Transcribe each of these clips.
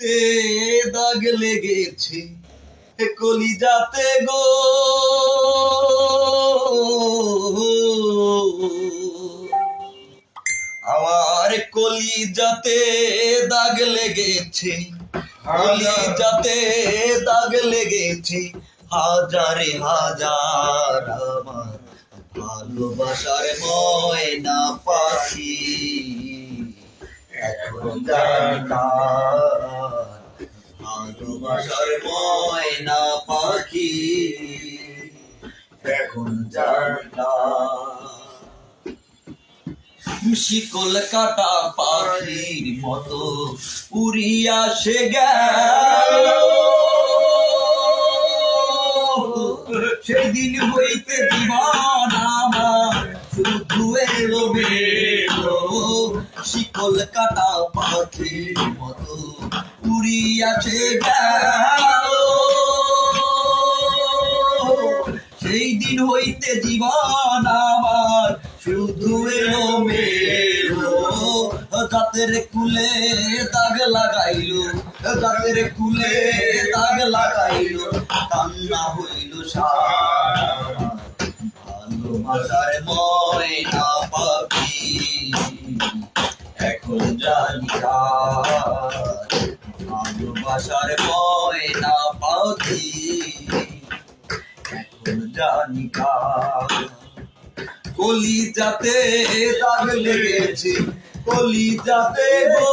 যাতে দাগ লেগেছে কলি যাতে গো। আমার কলি যাতে দাগ লেগেছে কলি যাতে দাগ লেগেছে, হাজারে হাজার আমার ভালোবাসার ময়না পাখি। এখন জানি ভালোবাসার ময়না পাখি এখন তার শিকল কাটা পাখির মতো উড়িয়া সে গেল। সেদিন হইতে জীবন শিকল কাটা পাখির মতো উড়িয়াছে সেই দিন হইতে জীবন আমার শুধু এলো মেলো। দাঁতের কুলে দাগ লাগাইলো দাঁতের কুলে দাগ লাগাইল, কান্না হইল সারা। ভালোবাসার ময়না পাখি এখন জানি ভালোবাসার ময়না পাখি এখন জানি কলি যাতে দাগ লেগেছে কলি যাতে গো।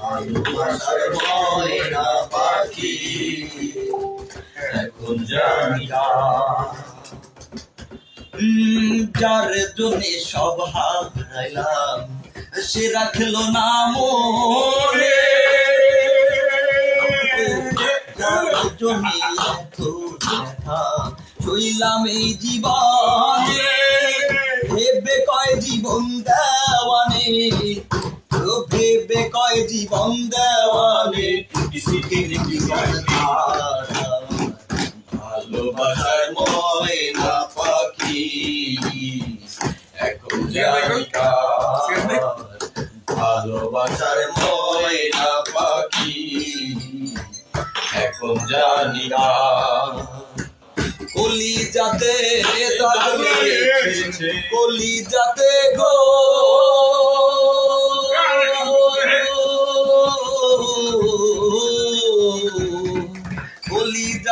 ভালোবাসার যার সব হারাইলাম সে রাখল না ব্যথা শৈলাম এই জীবনে। ভেবে কয় জীবন দেওয়ানে। কয় জীবন সুখের জীবন ধারা ভালোবাসার ময়না পাখি এখন। ভালোবাসার ময়না পাখি এখন জানি কার। কলি যাতে কলি যাতে গো